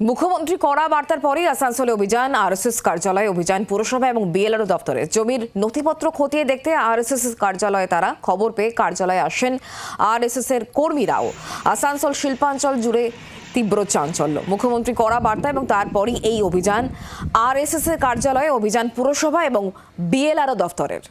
মুখ্যমন্ত্রী কড়া বার্তার পরেই আসানসোলে অভিযান, আরএসএস কার্যালয়ে অভিযান, পুরসভা এবং বিএলআরও দপ্তরে। জমির নথিপত্র খতিয়ে দেখতে আরএসএস কার্যালয়ে তারা খবর পেয়ে কার্যালয়ে আসেন আরএসএস এর কর্মীরাও। আসানসোল শিল্পাঞ্চল জুড়ে তীব্র চাঞ্চল্য। মুখ্যমন্ত্রী কড়া বার্তা এবং তারপরই এই অভিযান, আরএসএস এর কার্যালয়ে অভিযান পুরসভা এবং বিএলআরও দপ্তরের।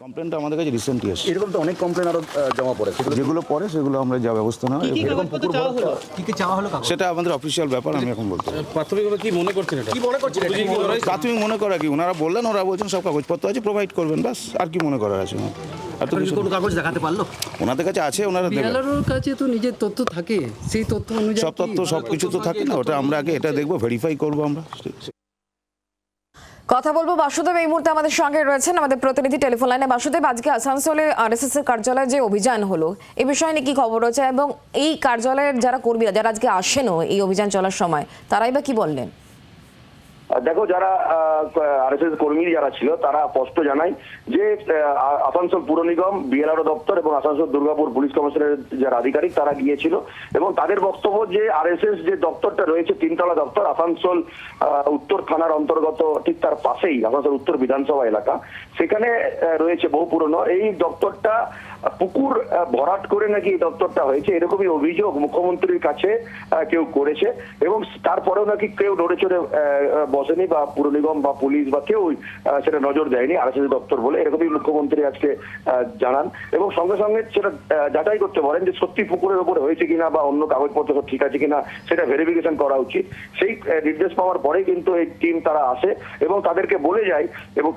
কমপ্লেনটা আমাদের কাছে রিসেন্টলি এসেছে। এরকম তো অনেক কমপ্লেন আরও জমা পড়ে যেগুলো পরে সেগুলো আমরা যা ব্যবস্থা ভরাট কি কি চাওয়া হলো? কাগজ? সেটা আমাদের অফিসিয়াল ব্যাপার আমি এখন বলতে প্রাথমিকভাবে কি মনে করছেন এটা? কি মনে করছেন এটা? প্রাথমিক মনে করা কি? ওনারা বললেন ওরা বলছেন সব কাগজপত্র আছে প্রোভাইড করবেন ব্যাস আর কি মনে করার আছে আর তো কিছু কোনো কাগজ দেখাতে পারল? ওনাদের কাছে আছে ওনারা দেবেন। বিএলআরওর কাছে তো নিজের তথ্য থাকে সেই তথ্য অনুযায়ী সব তথ্য সব কিছু তো থাকে না ওটা আমরা আগে এটা দেখব ভেরিফাই করব আমরা। কথা বলব বাসুদেব, এই মুহূর্তে আমাদের সঙ্গে রয়েছেন আমাদের প্রতিনিধি টেলিফোন লাইনে। বাসুদেব, আজকে আসানসোলে আরএসএস এর কার্যালয়ে যে অভিযান হলো, এ বিষয়ে নিয়ে কি খবর রয়েছে? এবং এই কার্যালয়ের যারা কর্মীরা, যারা আজকে আসেনও এই অভিযান চলার সময়, তারাই বা কি বললেন? দেখো যারা আরএসএস কর্মী যারা ছিল, তারা স্পষ্ট জানায় যে আসানসোল পুর নিগম বিএলআরও দপ্তর এবং আসানসোল দুর্গাপুর পুলিশ কমিশনের যারা আধিকারিক, তারা গিয়েছিল এবং তাদের বক্তব্য যে, আরএসএস যে দপ্তরটা রয়েছে, তিনতলা দপ্তর, আসানসোল উত্তর থানার অন্তর্গত ঠিক তার পাশেই, আসানসোল উত্তর বিধানসভা এলাকা, সেখানে রয়েছে বহু পুরনো। এই দপ্তরটা পুকুর ভরাট করে নাকি এই দপ্তরটা হয়েছে, এরকমই অভিযোগ মুখ্যমন্ত্রীর কাছে কেউ করেছে, এবং তারপরেও নাকি কেউ নড়ে চড়ে বসেনি, বা পুর নিগম, বা পুলিশ, বা কেউ সেটা নজর দেয়নি, আরএসএস দপ্তর বলে, এরকমই মুখ্যমন্ত্রী আজকে জানান। এবং সঙ্গে সঙ্গে সেটা যাচাই করতে পারেন যে সত্যি পুকুরের উপরে হয়েছে কিনা, বা অন্য কাগজপত্র সব ঠিক আছে কিনা, সেটা ভেরিফিকেশন করা উচিত। সেই নির্দেশ পাওয়ার পরেই কিন্তু এই টিম তারা আসে, এবং তাদেরকে বলে যায়, এবং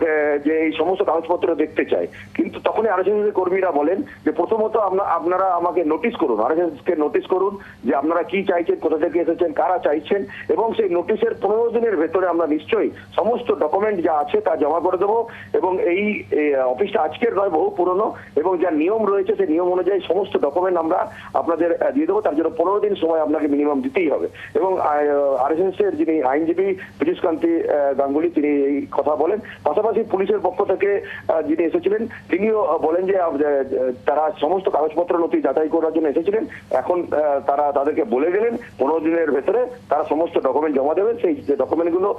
যে এই সমস্ত কাগজপত্র দেখতে চায়। কিন্তু তখনই আরএসএস কর্মীরা বলেন যে প্রথমত আপনা- আপনারা আমাকে নোটিশ করুন কে নোটিশ করুন যে আপনারা কি চাইছেন, কোথা থেকে এসেছেন, কারা চাইছেন, এবং সেই নোটিশের পনেরো দিনের ভেতরে আমরা নিশ্চয়ই সমস্ত ডকুমেন্ট যা আছে তা জমা করে দেবো, এবং এই অফিসটা আজকের নয়, বহু পুরনো, এবং যা নিয়ম রয়েছে সেই নিয়ম অনুযায়ী সমস্ত ডকুমেন্ট আমরা আপনাদের দিয়ে দেবো। তার জন্য পনেরো দিন সময় আপনাকে মিনিমাম দিতেই হবে। এবং আরএসএস এর যিনি আইনজীবী পীযুষকান্তি গাঙ্গুলি, তিনি এই কথা বলেন। পাশাপাশি পুলিশের পক্ষ থেকে যিনি এসেছিলেন, তিনিও বলেন যে তারা সমস্ত কাগজপত্র নথি যাচাই করার জন্য এসেছিলেন। এখন তারা তাদেরকে বলে গেলেন, পনেরো দিনের ভেতরে তারা সমস্ত ডকুমেন্ট জমা দেবেন সেই ডকুমেন্টগুলো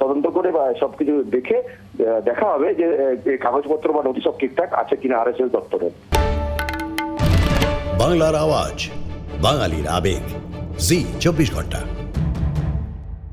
তদন্ত করে বা সবকিছু দেখে দেখা হবে যে কাগজপত্র বা নথি সব ঠিকঠাক আছে কিনা আরএসএস দপ্তরে। বাংলার আওয়াজ, বাঙালির আবেগ। জি, চব্বিশ ঘণ্টা।